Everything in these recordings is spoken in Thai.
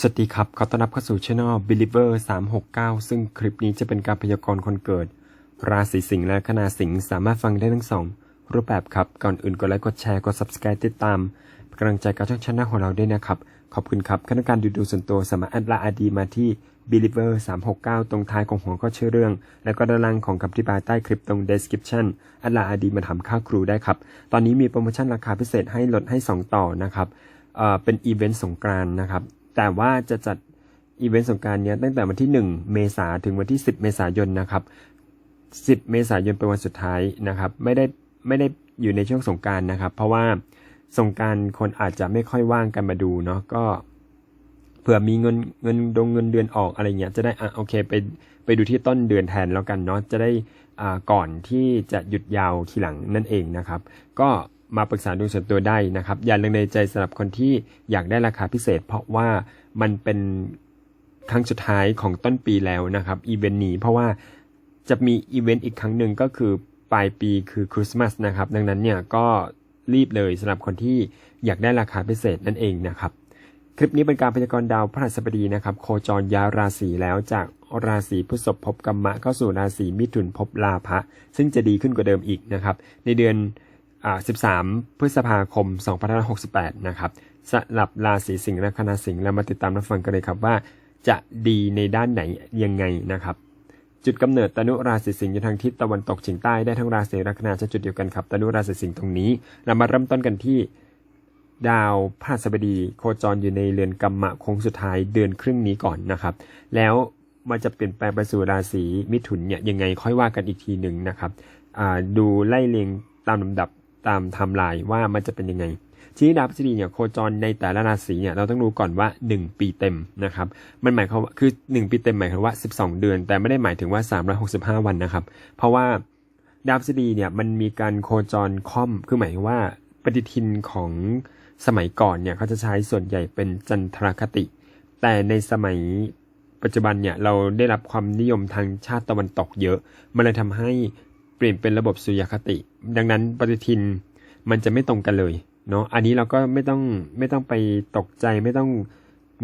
สวัสดีครับ ขอต้อนรับเข้าสู่ช่อง Believer 369 ซึ่งคลิปนี้จะเป็นการพยากรณ์คนเกิด ราศีสิงห์และคณาสิงห์สามารถฟังได้ทั้งสองรูปแบบครับ ก่อนอื่นกดไลค์ กดแชร์ กด subscribe ติดตามกำลังใจกับช่องช anel ของเราด้วยนะครับ ขอบคุณครับคณะการดูดูส่วนตัวสามารถแอดไลน์อดีมาที่ Believer 369 ตรงท้ายของหัวข้อชื่อเรื่อง แล้วก็ด้านล่างของคำอธิบายใต้คลิปตรง description แอดไลน์อดีมาทำค่าครูได้ครับ ตอนนี้มีโปรโมชั่นราคาพิเศษให้ลดให้ 2 ต่อนะครับเอ่อเป็นอีเวนต์สงกรานนะครับ แต่ว่าจะจัดอีเวนต์สงการเนี้ยตั้งแต่วันที่ 1 เมษาถึงวันที่ 10 เมษายนนะครับ 10 เมษายนเป็นวันสุดท้ายนะครับ ไม่ได้ไม่ได้อยู่ในช่วงสงการนะครับ เพราะว่าสงการคนอาจจะไม่ค่อยว่างกันมาดูเนาะก็เผื่อมีเงินเงินดงเงินเดือนออกอะไรเงี้ยจะได้อะโอเคไปไปดูที่ต้นเดือนแทนแล้วกันเนาะจะได้อ่าก่อนที่จะหยุดยาวทีหลังนั่นเองนะครับ ก็ มาปรึกษาดูส่วนตัวได้นะครับ อย่าลังเลใจสำหรับคนที่อยากได้ราคาพิเศษ เพราะว่ามันเป็นครั้งสุดท้ายของต้นปีแล้วนะครับอีเวนต์นี้เพราะว่าจะมีอีเวนต์อีกครั้งหนึ่งก็คือปลายปีคือคริสต์มาสนะครับ ดังนั้นเนี่ยก็รีบเลยสำหรับคนที่อยากได้ราคาพิเศษนั่นเองนะครับ คลิปนี้เป็นการพยากรณ์ดาวพฤหัสบดีนะครับ โคจรย้ายราศีแล้วจากราศีพฤษภภพกรรมะเข้าสู่ราศีมิถุนภพลาภะซึ่งจะดีขึ้นกว่าเดิมอีกนะครับ ในเดือน 13 พฤษภาคม 2568 นะครับสลับราศีสิงห์และคณะสิงห์เรามาติดตามรับฟังกันเลยครับว่า จะดีในด้านไหนยังไงนะครับจุดกำเนิดตนุราศีสิงห์อยู่ทางทิศตะวันตกเฉียงใต้ได้ทั้งราศีลัคนาจะจุดเดียวกันครับตนุราศีสิงห์ตรงนี้ เรามาเริ่มต้นกันที่ ดาวพฤหัสบดี โคจรอยู่ในเรือนกรรมะโค้งสุดท้ายเดือนครึ่งนี้ก่อนนะครับ แล้วมันจะเปลี่ยนแปลงไปสู่ราศีมิถุนเนี่ยยังไงค่อยว่ากันอีกทีหนึ่งนะครับอ่าดูไล่เรียงตามลำดับ ตามไทม์ไลน์ว่ามันจะเป็นยังไง ทีนี้ดาวพฤหัสเนี่ยโคจรในแต่ละราศีเนี่ยเราต้องรู้ก่อนว่า 1 ปีเต็มนะครับมันหมายความว่าคือ 1 ปีเต็มหมายความว่า 12 เดือน แต่ไม่ได้หมายถึงว่า 365 วันนะครับ เพราะว่าดาวพฤหัสเนี่ยมันมีการโคจรค่อมคือหมายถึงว่าปฏิทินของสมัยก่อนเนี่ยเขาจะใช้ส่วนใหญ่เป็นจันทรคติ แต่ในสมัยปัจจุบันเนี่ยเราได้รับความนิยมทางชาติตะวันตกเยอะ มันเลยทำให้เปลี่ยนเป็นระบบสุริยคติ ดังนั้นปฏิทิน มันจะไม่ตรงกันเลยเนาะอันนี้เราก็ไม่ต้องไม่ต้องไปตกใจไม่ต้อง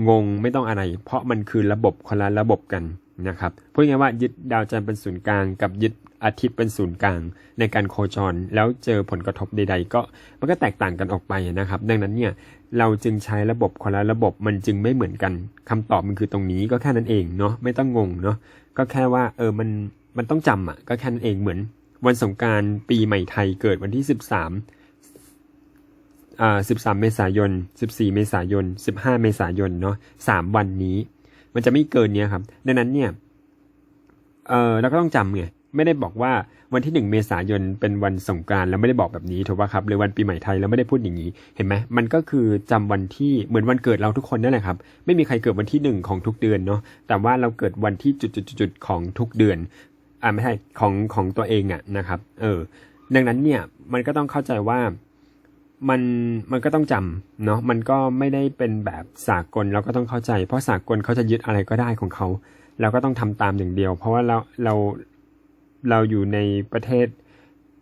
งงไม่ต้องอะไร เพราะมันคือระบบคนละระบบกันนะครับพูดง่ายว่ายึดดาวจันทร์เป็นศูนย์กลาง กับยึดอาทิตย์เป็นศูนย์กลาง ในการโคจร แล้วเจอผลกระทบใด ๆ ก็มันก็แตกต่างกันออกไปนะครับ ดังนั้นเนี่ยเราจึงใช้ระบบคนละระบบมันจึงไม่เหมือนกันคำตอบมันคือตรงนี้ก็แค่นั้นเองเนาะไม่ต้องงงเนาะก็แค่ว่าเออมันมันต้องจำอะก็แค่นั้นเองเหมือน วันสงการปีใหม่ไทยเกิดวันที่ 13 อ่า13 เมษายน 14 เมษายน 15 เมษายนเนาะสามวันนี้ มันจะไม่เกินเนี้ยครับ ดังนั้นเนี่ย เออเราก็ต้องจำไง ไม่ได้บอกว่าวันที่หนึ่งเมษายนเป็นวันสงกานต์แล้วไม่ได้บอกแบบนี้ถูกป่ะครับ หรือวันปีใหม่ไทยแล้วไม่ได้พูดอย่างนี้ เห็นไหมมันก็คือจำวันที่เหมือนวันเกิดเราทุกคนนั่นแหละครับ ไม่มีใครเกิดวันที่หนึ่งของทุกเดือนเนาะ แต่ว่าเราเกิดวันที่จุดๆๆๆของทุกเดือน อ่าไม่ใช่ของของตัวเองอะนะครับ เออ ดังนั้นเนี่ย มันก็ต้องเข้าใจว่า มันมันก็ต้องจำเนาะมันก็ไม่ได้เป็นแบบสากลเราก็ต้องเข้าใจ เพราะสากลเขาจะยึดอะไรก็ได้ของเขาเราก็ต้องทำตามอย่างเดียว เพราะว่าเราเราเราอยู่ในประเทศ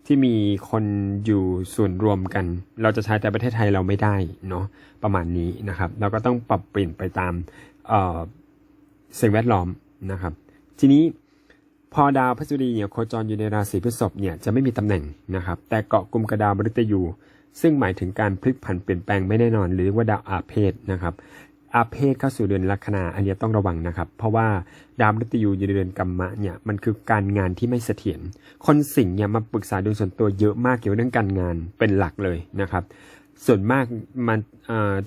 ที่มีคนอยู่ส่วนรวมกัน เราจะใช้แต่ประเทศไทยเราไม่ได้เนาะประมาณนี้นะครับ เราก็ต้องปรับเปลี่ยนไปตามเอ่อสิ่งแวดล้อมนะครับ ทีนี้พอดาวพฤหัสบดีเนี่ยโคจรอยู่ในราศีพฤษภเนี่ยจะไม่มีตำแหน่งนะครับ แต่เกาะกลุ่มกระดาวมฤตยู ซึ่งหมายถึงการพลิกผันเปลี่ยนแปลงไม่แน่นอน หรือว่าดาวอาเพศนะครับอาเพศเข้าสู่เดือนลัคนาอันนี้ต้องระวังนะครับ เพราะว่าดาวมฤตยูอยู่ในเดือนกัมมะเนี่ยมันคือการงานที่ไม่เสถียรคนสิงห์เนี่ยมาปรึกษาดวงส่วนตัวเยอะมากเกี่ยวกับเรื่องการงานเป็นหลักเลยนะครับ ส่วนมากมัน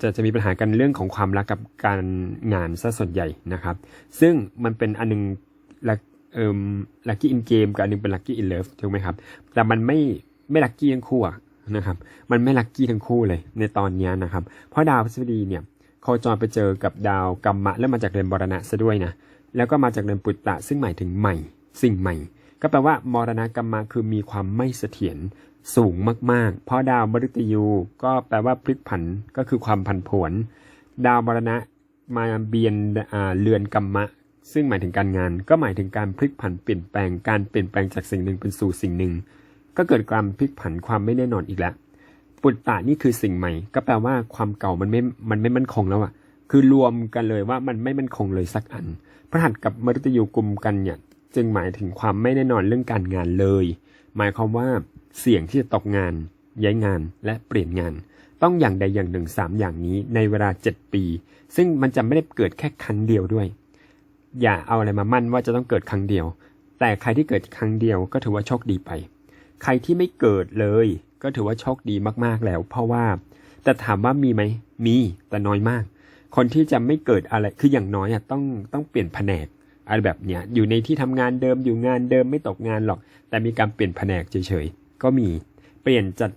จะจะมีปัญหากันเรื่องของความรักกับการงานซะส่วนใหญ่นะครับ ซึ่งมันเป็นอันหนึงละเอ่อลัคกี้อินเกมกับอันหนึงเป็นลัคกี้อินเลิฟถูกไหมครับแต่มันไม่ไม่ลัคกี้ทั้งคู่อะ นะครับ มันไม่ลัคกี้ทั้งคู่เลยในตอนนี้นะครับ เพราะดาวพฤหัสบดีเนี่ยโคจรไปเจอกับดาวกัมมะ แล้วมาจากเรือนบรณะซะด้วยนะ แล้วก็มาจากเรือนปุตตะซึ่งหมายถึงใหม่ สิ่งใหม่ ก็แปลว่ามรณะกัมมะคือมีความไม่เสถียรสูงมากๆ เพราะดาวมฤตยูก็แปลว่าพลิกผันก็คือความผันผวน ดาวมรณะมาเบียนเรือนกัมมะ ซึ่งหมายถึงการงาน ก็หมายถึงการพลิกผันเปลี่ยนแปลงการเปลี่ยนแปลงจากสิ่งหนึ่งเป็นสู่สิ่งหนึ่ง ก็เกิดความพลิกผันความไม่แน่นอนอีกแล้ว ปุตตะนี่คือสิ่งใหม่ ก็แปลว่าความเก่ามันไม่ มันไม่มั่นคงแล้วอะคือรวมกันเลยว่ามันไม่มั่นคงเลยสักอัน พระหัสกับมฤตยูกลุ่มกันเนี่ย จึงหมายถึงความไม่แน่นอนเรื่องการงานเลย หมายความว่าเสี่ยงที่จะตกงาน ย้ายงานและเปลี่ยนงาน ต้องอย่างใดอย่างหนึ่งสามอย่างนี้ในเวลา7ปี ซึ่งมันจะไม่ได้เกิดแค่ครั้งเดียวด้วย อย่าเอาอะไรมามั่นว่าจะต้องเกิดครั้งเดียว แต่ใครที่เกิดครั้งเดียวก็ถือว่าโชคดีไป ใครที่ไม่เกิดเลย ก็ถือว่าโชคดีมากๆแล้ว เพราะว่าแต่ถามว่ามีไหมมีแต่น้อยมาก คนที่จะไม่เกิดอะไรคืออย่างน้อยอะต้องต้องเปลี่ยนแผนกอะไรแบบเนี้ยอยู่ในที่ทำงานเดิมอยู่งานเดิมไม่ตกงานหรอก แต่มีการเปลี่ยนแผนกเฉยๆก็มีเปลี่ยนจัด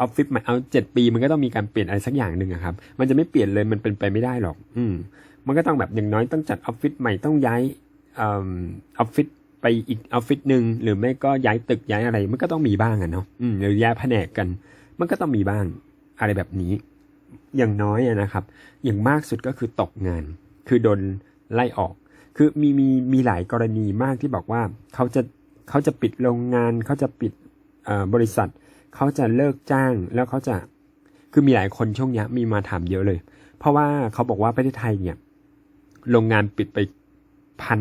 ออฟฟิศใหม่เอาเจ็ดปีมันก็ต้องมีการเปลี่ยนอะไรสักอย่างหนึ่งครับ มันจะไม่เปลี่ยนเลยมันเป็นไปไม่ได้หรอก อืม มันก็ต้องแบบอย่างน้อยต้องจัดออฟฟิศใหม่ต้องย้ายออฟฟิศ ไปอีกออฟฟิศหนึ่งหรือไม่ก็ย้ายตึกย้ายอะไร มันก็ต้องมีบ้างอะเนาะหรือย้ายแผนกกัน มันก็ต้องมีบ้างอะไรแบบนี้ อย่างน้อยนะครับ อย่างมากสุดก็คือตกงาน คือโดนไล่ออก คือมีมีมีหลายกรณีมากที่บอกว่าเขาจะเขาจะปิดโรงงานเขาจะปิดบริษัทเขาจะเลิกจ้างแล้วเขาจะคือมีหลายคนช่วงนี้มีมาถามเยอะเลย เพราะว่าเขาบอกว่าประเทศไทยเนี่ยโรงงานปิดไปพัน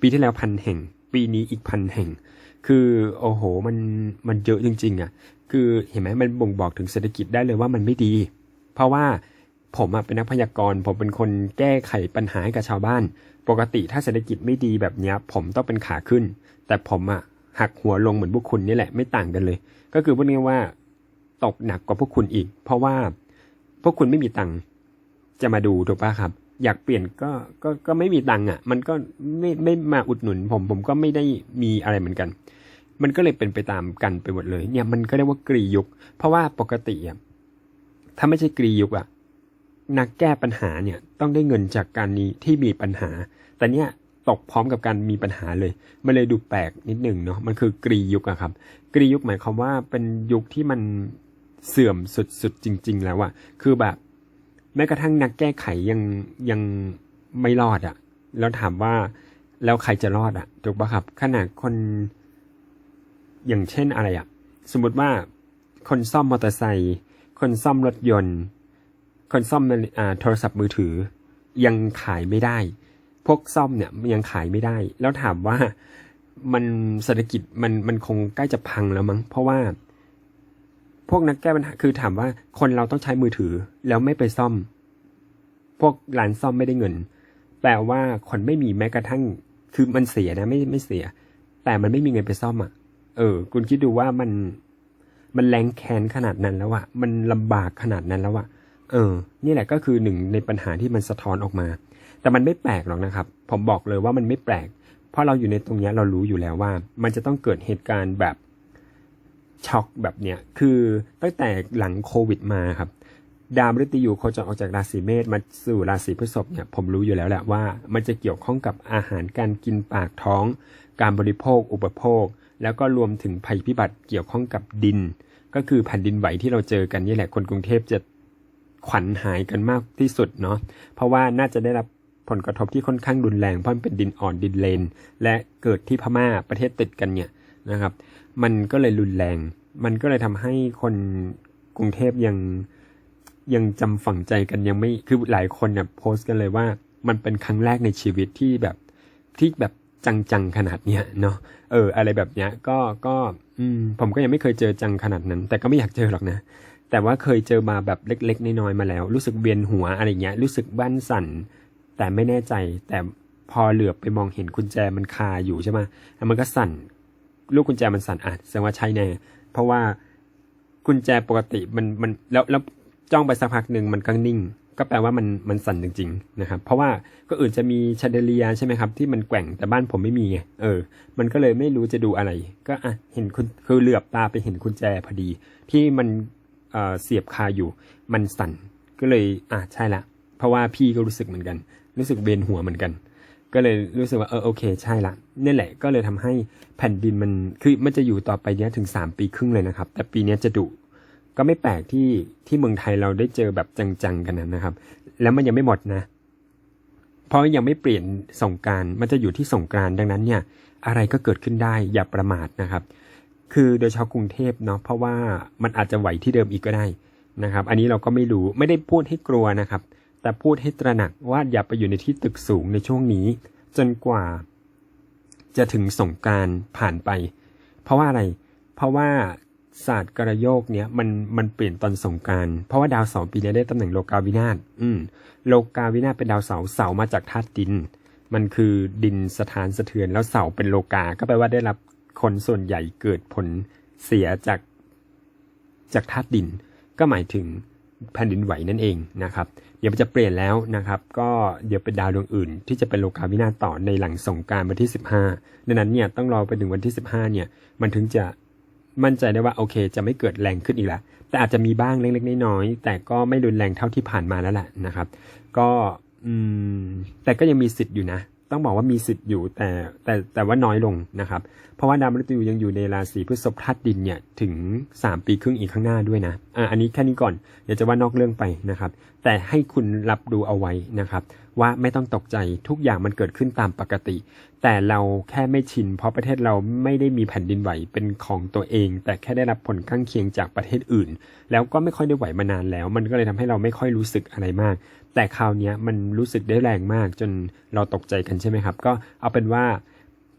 ปีที่แล้วพันแห่ง ปีนี้อีกพันแห่ง คือโอ้โหมันมันเยอะจริงๆอะ คือเห็นไหมมันบ่งบอกถึงเศรษฐกิจได้เลยว่ามันไม่ดี เพราะว่าผมอะเป็นนักพยากรณ์ผมเป็นคนแก้ไขปัญหาให้กับชาวบ้าน ปกติถ้าเศรษฐกิจไม่ดีแบบนี้ผมต้องเป็นขาขึ้น แต่ผมอะหักหัวลงเหมือนพวกคุณนี่แหละไม่ต่างกันเลย ก็คือพูดง่ายว่าตกหนักกว่าพวกคุณอีก เพราะว่าพวกคุณไม่มีตังค์จะมาดูถูกปะครับ อยากเปลี่ยนก็ก็ก็ไม่มีตังค์อะ มันก็ไม่ไม่มาอุดหนุนผม ผมก็ไม่ได้มีอะไรเหมือนกัน มันก็เลยเป็นไปตามกันไปหมดเลย เนี่ยมันก็เรียกว่ากรียุคเพราะว่าปกติอะถ้าไม่ใช่กรียุคอะนักแก้ปัญหาเนี่ยต้องได้เงินจากการนี้ที่มีปัญหา แต่เนี่ยตกพร้อมกับการมีปัญหาเลย มันเลยดูแปลกนิดหนึ่งเนาะมันคือกรียุคอะครับ กรียุคหมายความว่าเป็นยุคที่มันเสื่อมสุดๆจริง ๆ แล้วอะคือแบบ แม้กระทั่งนักแก้ไขยังยังไม่รอดอะแล้วถามว่าแล้วใครจะรอดอะถูกปะครับขนาดคน อย่างเช่นอะไรอะสมมติว่าคนซ่อมมอเตอร์ไซค์คนซ่อมรถยนต์ คนซ่อมอ่าโทรศัพท์มือถือ ยังขายไม่ได้ พวกซ่อมเนี่ยยังขายไม่ได้ แล้วถามว่ามันเศรษฐกิจมันมันคงใกล้จะพังแล้วมั้ง เพราะว่า พวกนักแก้ปัญหาคือถามว่าคนเราต้องใช้มือถือแล้วไม่ไปซ่อม พวกร้านซ่อมไม่ได้เงิน แปลว่าคนไม่มีแม้กระทั่ง คือมันเสียนะไม่ไม่เสีย แต่มันไม่มีเงินไปซ่อมอะ เออ คุณคิดดูว่ามันมันแรงแค้นขนาดนั้นแล้วอะมันลำบากขนาดนั้นแล้วอะเออ นี่แหละก็คือหนึ่งในปัญหาที่มันสะท้อนออกมา แต่มันไม่แปลกหรอกนะครับ ผมบอกเลยว่ามันไม่แปลก เพราะเราอยู่ในตรงเนี้ยเรารู้อยู่แล้วว่า มันจะต้องเกิดเหตุการณ์แบบ ช็อกแบบเนี้ยคือตั้งแต่หลังโควิดมาครับ ดาวมฤตยูโคจรออกจากราศีเมษมาสู่ราศีพฤษภเนี่ยผมรู้อยู่แล้วแหละว่ามันจะเกี่ยวข้องกับอาหารการกินปากท้อง การบริโภค อุปโภค แล้วก็รวมถึงภัยพิบัติเกี่ยวข้องกับดิน ก็คือแผ่นดินไหวที่เราเจอกันนี่แหละคนกรุงเทพจะขวัญหายกันมากที่สุดเนาะเพราะว่าน่าจะได้รับผลกระทบที่ค่อนข้างรุนแรงเพราะมันเป็นดินอ่อนดินเลน และเกิดที่พม่าประเทศติดกันเนี่ยนะครับ มันก็เลยรุนแรง มันก็เลยทำให้คนกรุงเทพยังยังจำฝังใจกันยังไม่คือหลายคนเนี่ยโพสต์กันเลยว่ามันเป็นครั้งแรกในชีวิตที่แบบที่แบบจังๆขนาดเนี้ยเนาะเออ อะไรแบบเนี้ยก็ก็อืมผมก็ยังไม่เคยเจอจังขนาดนั้น แต่ก็ไม่อยากเจอหรอกนะ แต่ว่าเคยเจอมาแบบเล็กๆน้อยๆมาแล้ว รู้สึกเวียนหัวอะไรเงี้ย รู้สึกบ้านสั่น แต่ไม่แน่ใจ แต่พอเหลือบไปมองเห็นกุญแจมันคาอยู่ใช่ไหมแล้วมันก็สั่น ลูกกุญแจมันสั่นอะแสดงว่าใช่แน่ เพราะว่ากุญแจปกติมันมันแล้วแล้วจ้องไปสักพักหนึ่งมันก็นิ่ง ก็แปลว่ามันมันสั่นจริงๆนะครับ เพราะว่าก็อื่นจะมีชาเดเลียใช่ไหมครับที่มันแกว่งแต่บ้านผมไม่มีไงเออ มันก็เลยไม่รู้จะดูอะไร ก็อะเห็นคุณคือเหลือบตาไปเห็นกุญแจพอดี ที่มันเอ่อเสียบคาอยู่ มันสั่นก็เลยอะใช่ละเพราะว่าพี่ก็รู้สึกเหมือนกัน รู้สึกเบนหัวเหมือนกัน ก็เลยรู้สึกว่าเออโอเค ใช่ละนี่แหละก็เลยทำให้แผ่นดินมันคือมันจะอยู่ต่อไปเนี้ยถึง 3 ปีครึ่งเลยนะครับ แต่ปีเนี้ยจะดุก็ไม่แปลกที่ที่เมืองไทยเราได้เจอแบบจังๆกันนะนะครับ แล้วมันยังไม่หมดนะเพราะยังไม่เปลี่ยนสงการมันจะอยู่ที่สงกานต์ดังนั้นเนี่ย อะไรก็เกิดขึ้นได้อย่าประมาทนะครับ คือโดยเฉพาะกรุงเทพเนาะเพราะว่ามันอาจจะไหวที่เดิมอีกก็ได้นะครับ อันนี้เราก็ไม่รู้ไม่ได้พูดให้กลัวนะครับ แต่พูดให้ตระหนักว่าอย่าไปอยู่ในที่ตึกสูงในช่วงนี้ จนกว่า จะถึงสงการผ่านไป เพราะว่าอะไร เพราะว่าศาสตร์กระโยกเนี้ยมันมันเปลี่ยนตอนสงการ เพราะว่าดาวเสาร์ปีนี้ได้ตำแหน่งโลกาวินาศอืมโลกาวินาศเป็นดาวเสาร์เสาร์มาจากธาตุดิน มันคือดินสถานสะเทือนแล้วเสาร์เป็นโลกา ก็แปลว่าได้รับคนส่วนใหญ่เกิดผลเสียจากจากธาตุดิน ก็หมายถึง แผ่นดินไหวนั่นเองนะครับเดี๋ยวมันจะเปลี่ยนแล้วนะครับ ก็เดี๋ยวเป็นดาวดวงอื่น ที่จะเป็นโลกาวินาศต่อในหลังสงการวันที่ 15ดังนั้นเนี่ยต้องรอไปถึงวันที่ 15เนี่ยมันถึงจะมั่นใจได้ว่าโอเค จะไม่เกิดแรงขึ้นอีกแล้ว แต่อาจจะมีบ้างเล็กๆน้อยๆแต่ก็ไม่รุนแรงเท่าที่ผ่านมาแล้วแหละนะครับ ก็อืมแต่ก็ยังมีสิทธิ์อยู่นะ ต้องบอกว่ามีสิทธิ์อยู่แต่แต่แต่ว่าน้อยลงนะครับ เพราะว่าดาวมฤตยูยังอยู่ในราศีพฤษภธาตุดินเนี่ยถึง 3 ปีครึ่งอีกข้างหน้าด้วยนะอะอันนี้แค่นี้ก่อนเดี๋ยวจะว่านอกเรื่องไปนะครับ แต่ให้คุณรับดูเอาไว้นะครับ ว่าไม่ต้องตกใจทุกอย่างมันเกิดขึ้นตามปกติ แต่เราแค่ไม่ชิน เพราะประเทศเราไม่ได้มีแผ่นดินไหวเป็นของตัวเอง แต่แค่ได้รับผลข้างเคียงจากประเทศอื่น แล้วก็ไม่ค่อยได้ไหวมานานแล้ว มันก็เลยทำให้เราไม่ค่อยรู้สึกอะไรมาก แต่คราวนี้มันรู้สึกได้แรงมากจนเราตกใจกันใช่ไหมครับ ก็เอาเป็นว่า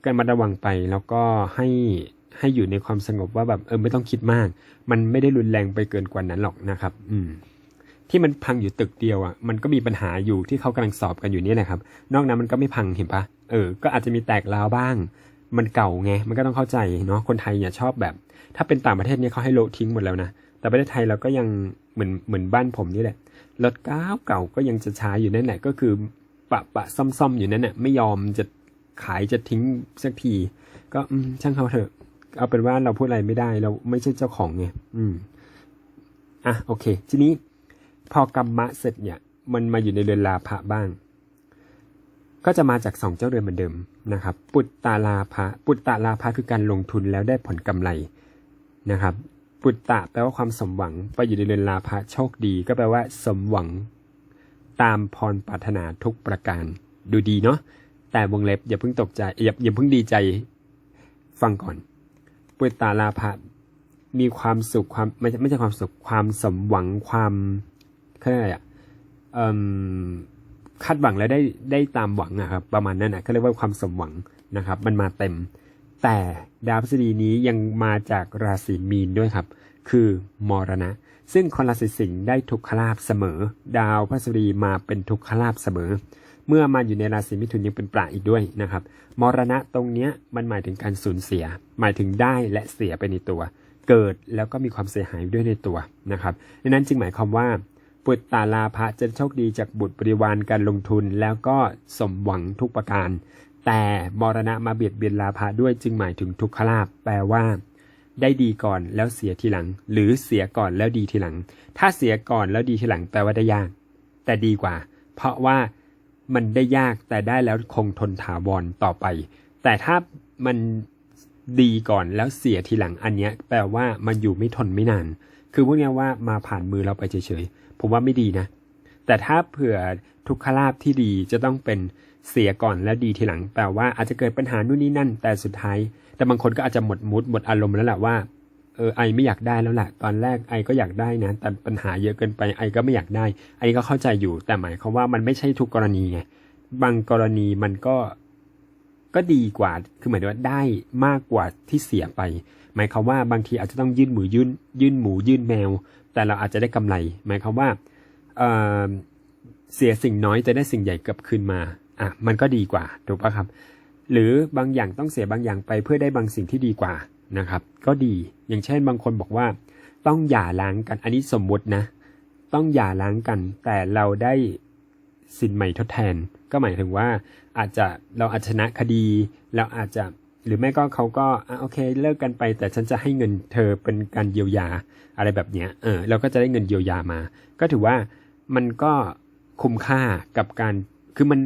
การมาระวังไปแล้วก็ให้ให้อยู่ในความสงบว่าแบบเออไม่ต้องคิดมาก มันไม่ได้รุนแรงไปเกินกว่านั้นหรอกนะครับ อืม ที่มันพังอยู่ตึกเดียวอะ มันก็มีปัญหาอยู่ที่เขากำลังสอบกันอยู่นี่แหละครับ นอกนั้นมันก็ไม่พังเห็นปะเออ ก็อาจจะมีแตกราวบ้าง มันเก่าไง มันก็ต้องเข้าใจเนาะ คนไทยเนี่ยชอบแบบ ถ้าเป็นต่างประเทศเนี่ยเขาให้โละทิ้งหมดแล้วนะ แต่ประเทศไทยเราก็ยัง เหมือนเหมือนบ้านผมนี่แหละรถเก้าเก่าก็ยังจะใช้อยู่นั่นแหละก็คือปะปะซ่อมๆอยู่นั่นแหละไม่ยอมจะขายจะทิ้งสักที ก็อืมช่างเขาเถอะ เอาเป็นว่าเราพูดอะไรไม่ได้เราไม่ใช่เจ้าของไงอืมอะโอเค ทีนี้พอกรรมะเสร็จเนี่ย มันมาอยู่ในเรือนลาภะบ้าง ก็จะมาจากสองเจ้าเรือนเหมือนเดิมนะครับ ปุตตาลาภะปุตตาลาภะคือการลงทุนแล้วได้ผลกำไรนะครับ ปุตตะแปลว่าความสมหวัง ไปอยู่ในเรือนลาภะโชคดี ก็แปลว่า สมหวัง ตามพรปรารถนาทุกประการ ดูดีเนาะ แต่วงเล็บอย่าเพิ่งตกใจ อย่าอย่าเพิ่งดีใจ ฟังก่อน ปุตตาลาภะมีความสุขความไม่ใช่ไม่ใช่ความสุขความสมหวังความเขาเรียกอะไรอะคาดหวังแล้วได้ได้ตามหวังอะครับประมาณนั้นนะเขาเรียกว่าความสมหวังนะครับ มันมาเต็ม แต่ดาวพฤษฎีนี้ยังมาจากราศีมีนด้วยครับ คือมรณะ ซึ่งคนราศีสิงห์ได้ทุกขลาบเสมอ ดาวพฤษฎีมาเป็นทุกขลาบเสมอ เมื่อมาอยู่ในราศีมิถุนยังเป็นปลาอีกด้วยนะครับมรณะตรงเนี้ยมันหมายถึงการสูญเสีย หมายถึงได้และเสียไปในตัว เกิดแล้วก็มีความเสียหายด้วยในตัวนะครับดังนั้นจึงหมายความว่าปุตตาลาภะจะโชคดีจากบุตรบริวารการลงทุนแล้วก็สมหวังทุกประการ แต่มรณะมาเบียดเบียนลาภะด้วยจึงหมายถึงทุกขลาภแปลว่า ได้ดีก่อนแล้วเสียทีหลัง หรือเสียก่อนแล้วดีทีหลัง ถ้าเสียก่อนแล้วดีทีหลังแปลว่าได้ยาก แต่ดีกว่า เพราะว่ามันได้ยากแต่ได้แล้วคงทนถาวรต่อไป แต่ถ้ามันดีก่อนแล้วเสียทีหลังอันเนี้ย แปลว่ามันอยู่ไม่ทนไม่นาน คือพวกนี้ว่ามาผ่านมือเราไปเฉยๆผมว่าไม่ดีนะ แต่ถ้าเผื่อทุกขลาภที่ดีจะต้องเป็น เสียก่อนแล้วดีทีหลังแปลว่าอาจจะเกิดปัญหานู่นนี่นั่น แต่สุดท้าย แต่บางคนก็อาจจะหมดมุดหมดอารมณ์แล้วแหละว่าเออไอไม่อยากได้แล้วแหละตอนแรกไอก็อยากได้นะ แต่ปัญหาเยอะเกินไปไอก็ไม่อยากได้ไอก็เข้าใจอยู่ แต่หมายความว่ามันไม่ใช่ทุกกรณีไงบางกรณีมันก็ก็ดีกว่า คือหมายถึงว่าได้มากกว่าที่เสียไป หมายความว่าบางทีอาจจะต้องยื่นหมูยื่นยื่นหมูยื่นแมว แต่เราอาจจะได้กำไร หมายความว่าเเสียสิ่งน้อยจะได้สิ่งใหญ่กลับคืนมา อะมันก็ดีกว่าถูกปะครับ หรือบางอย่างต้องเสียบางอย่างไปเพื่อได้บางสิ่งที่ดีกว่านะครับ ก็ดีอย่างเช่นบางคนบอกว่า ต้องหย่าร้างกันอันนี้สมมุตินะ ต้องหย่าร้างกัน แต่เราได้สินใหม่ทดแทน ก็หมายถึงว่าอาจจะเราอาจชนะคดี เราอาจจะหรือไม่ก็เขาก็อะโอเคเลิกกันไป แต่ฉันจะให้เงินเธอเป็นการเยียวยาอะไรแบบเนี้ยเออเราก็จะได้เงินเยียวยามา ก็ถือว่ามันก็คุ้มค่ากับการคือมัน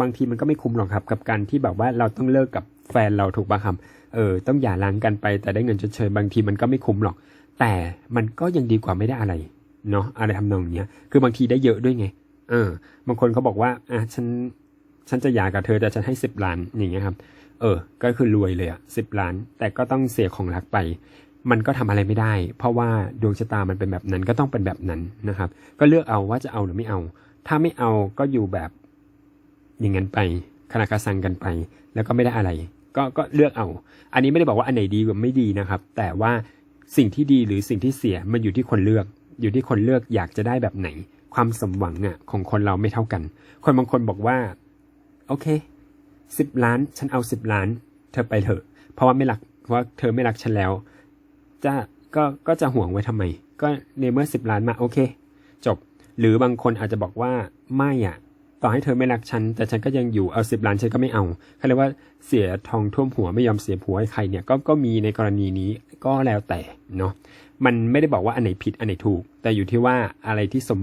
บางทีมันก็ไม่คุ้มหรอกครับ กับการที่แบบว่าเราต้องเลิกกับแฟนเราถูกปะครับเออต้องหย่าร้างกันไปแต่ได้เงินชดเชยบางทีมันก็ไม่คุ้มหรอก แต่มันก็ยังดีกว่าไม่ได้อะไรเนาะอะไรทำนองเนี้ย คือบางทีได้เยอะด้วยไงเออบางคนเขาบอกว่าอะฉันฉันจะหย่ากับเธอแต่ฉันให้สิบล้านอย่างเงี้ยครับ เออ ก็คือรวยเลยอะสิบล้าน แต่ก็ต้องเสียของรักไป มันก็ทำอะไรไม่ได้ เพราะว่าดวงชะตามันเป็นแบบนั้นก็ต้องเป็นแบบนั้นนะครับ ก็เลือกเอาว่าจะเอาหรือไม่เอา ถ้าไม่เอาก็อยู่แบบ อย่างนั้นไปคณะกระสังกันไป แล้วก็ไม่ได้อะไร ก็ก็เลือกเอา อันนี้ไม่ได้บอกว่าอันไหนดีกว่าไม่ดีนะครับ แต่ว่าสิ่งที่ดีหรือสิ่งที่เสียมันอยู่ที่คนเลือก อยู่ที่คนเลือกอยากจะได้แบบไหน ความสมหวังอะของคนเราไม่เท่ากัน คนบางคนบอกว่า โอเคสิบล้าน ฉันเอาสิบล้าน เธอไปเถอะ เพราะว่าไม่รักเพราะว่าเธอไม่รักฉันแล้ว จะก็ก็จะห่วงไว้ทำไม ก็ในเมื่อสิบล้านมาโอเค จบ หรือบางคนอาจจะบอกว่าไม่อะ ต่อให้เธอไม่รักฉัน แต่ฉันก็ยังอยู่เอาสิบล้านฉันก็ไม่เอาเขาเรียกว่าเสียทองท่วมหัวไม่ยอมเสียผัวให้ใครเนี่ยก็ก็มีในกรณีนี้ก็แล้วแต่เนาะมันไม่ได้บอกว่าอันไหนผิดอันไหนถูก แต่อยู่ที่ว่าอะไรที่สม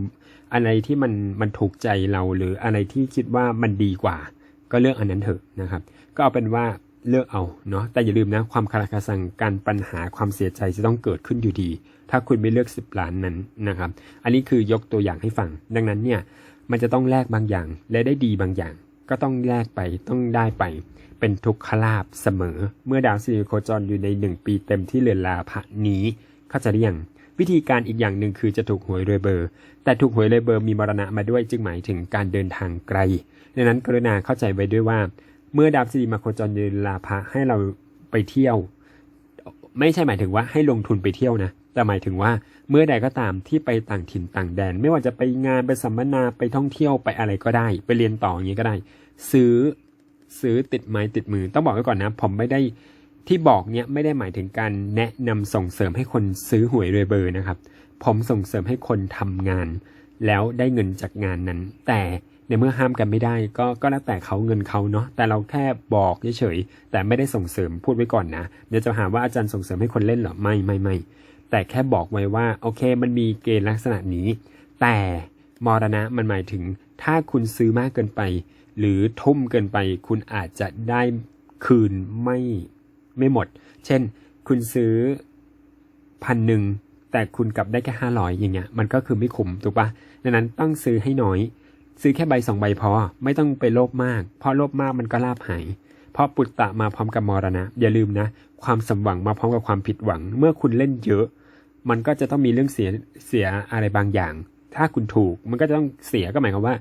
อะไรที่มันมันถูกใจเราหรืออะไรที่คิดว่ามันดีกว่า ก็เลือกอันนั้นเถอะนะครับ ก็เอาเป็นว่าเลือกเอาเนาะแต่อย่าลืมนะความคาราคาซังการปัญหาความเสียใจจะต้องเกิดขึ้นอยู่ดี ถ้าคุณไม่เลือกสิบล้านนั้นนะครับ อันนี้คือยกตัวอย่างให้ฟัง ดังนั้นเนี่ย มันจะต้องแลกบางอย่าง และได้ดีบางอย่าง ก็ต้องแลกไปต้องได้ไป เป็นทุกขลาบเสมอ เมื่อดาวสิริโคจรอยู่ในหนึ่งปีเต็มที่เรือนลาภะนี้เข้าใจหรือยังวิธีการอีกอย่างหนึ่งคือจะถูกหวยรวยเบอร์ แต่ถูกหวยรวยเบอร์มีมรณะมาด้วยจึงหมายถึงการเดินทางไกลดังนั้นกรุณาเข้าใจไว้ด้วยว่า เมื่อดาวสิริมาโคจรเรือนลาภะให้เราไปเที่ยว ไม่ใช่หมายถึงว่าให้ลงทุนไปเที่ยวนะ แต่หมายถึงว่าเมื่อใดก็ตามที่ไปต่างถิ่นต่างแดน ไม่ว่าจะไปงานไปสัมมนาไปท่องเที่ยวไปอะไรก็ได้ ไปเรียนต่ออย่างนี้ก็ได้ ซื้อซื้อติดไม้ติดมือต้องบอกไว้ก่อนนะ ผมไม่ได้ที่บอกเนี้ยไม่ได้หมายถึงการแนะนำส่งเสริมให้คนซื้อหวยรวยเบอร์นะครับ ผมส่งเสริมให้คนทำงาน แล้วได้เงินจากงานนั้น แต่ในเมื่อห้ามกันไม่ได้ก็ก็แล้วแต่เขาเงินเขาเนาะแต่เราแค่บอกเฉยๆแต่ไม่ได้ส่งเสริมพูดไว้ก่อนนะ เดี๋ยวจะหาว่าอาจารย์ส่งเสริมให้คนเล่นเหรอไม่ไม่ไม่ แต่แค่บอกไว้ว่าโอเค มันมีเกณฑ์ลักษณะนี้ แต่มรณะมันหมายถึง ถ้าคุณซื้อมากเกินไป หรือทุ่มเกินไป คุณอาจจะได้คืนไม่ไม่หมด เช่น คุณซื้อพันหนึ่งแต่คุณกลับได้แค่ห้าร้อยอย่างเงี้ย มันก็คือไม่คุ้มถูกปะดังนั้นต้องซื้อให้น้อย ซื้อแค่ใบสองใบพอ ไม่ต้องไปโลภมาก เพราะโลภมากมันก็ลาบหายเพราะปุตตะมาพร้อมกับมรณะ อย่าลืมนะ ความสมหวังมาพร้อมกับความผิดหวัง เมื่อคุณเล่นเยอะ มันก็จะต้องมีเรื่องเสียเสียอะไรบางอย่าง ถ้าคุณถูกมันก็จะต้องเสียก็หมายความว่า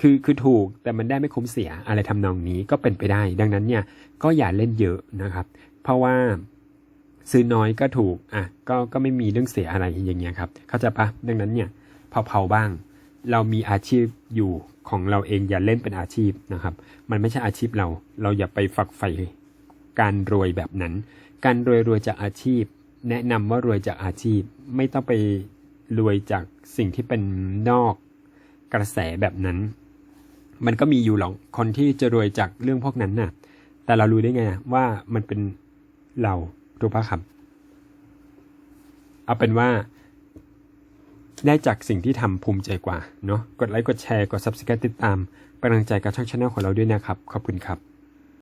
คือคือถูกแต่มันได้ไม่คุ้มเสียอะไรทำนองนี้ก็เป็นไปได้ ดังนั้นเนี่ยก็อย่าเล่นเยอะนะครับ เพราะว่าซื้อน้อยก็ถูกอะก็ก็ไม่มีเรื่องเสียอะไรอย่างเงี้ยครับเข้าใจปะดังนั้นเนี่ยเผาๆบ้าง เรามีอาชีพอยู่ของเราเองอย่าเล่นเป็นอาชีพนะครับ มันไม่ใช่อาชีพเรา เราอย่าไปฝักใฝ่การรวยแบบนั้น การรวยรวยจากอาชีพ แนะนำว่ารวยจากอาชีพ ไม่ต้องไปรวยจากสิ่งที่เป็นนอกกระแสแบบนั้น มันก็มีอยู่หรอกคนที่จะรวยจากเรื่องพวกนั้นน่ะ แต่เรารู้ได้ไงว่ามันเป็นเราถูกปะครับ เอาเป็นว่า ได้จากสิ่งที่ทำภูมิใจกว่าเนาะกดไลค์กดแชร์กด subscribe ติดตามเป็นกำลังใจกับช่องช anel ของเราด้วยนะครับ ขอบคุณครับ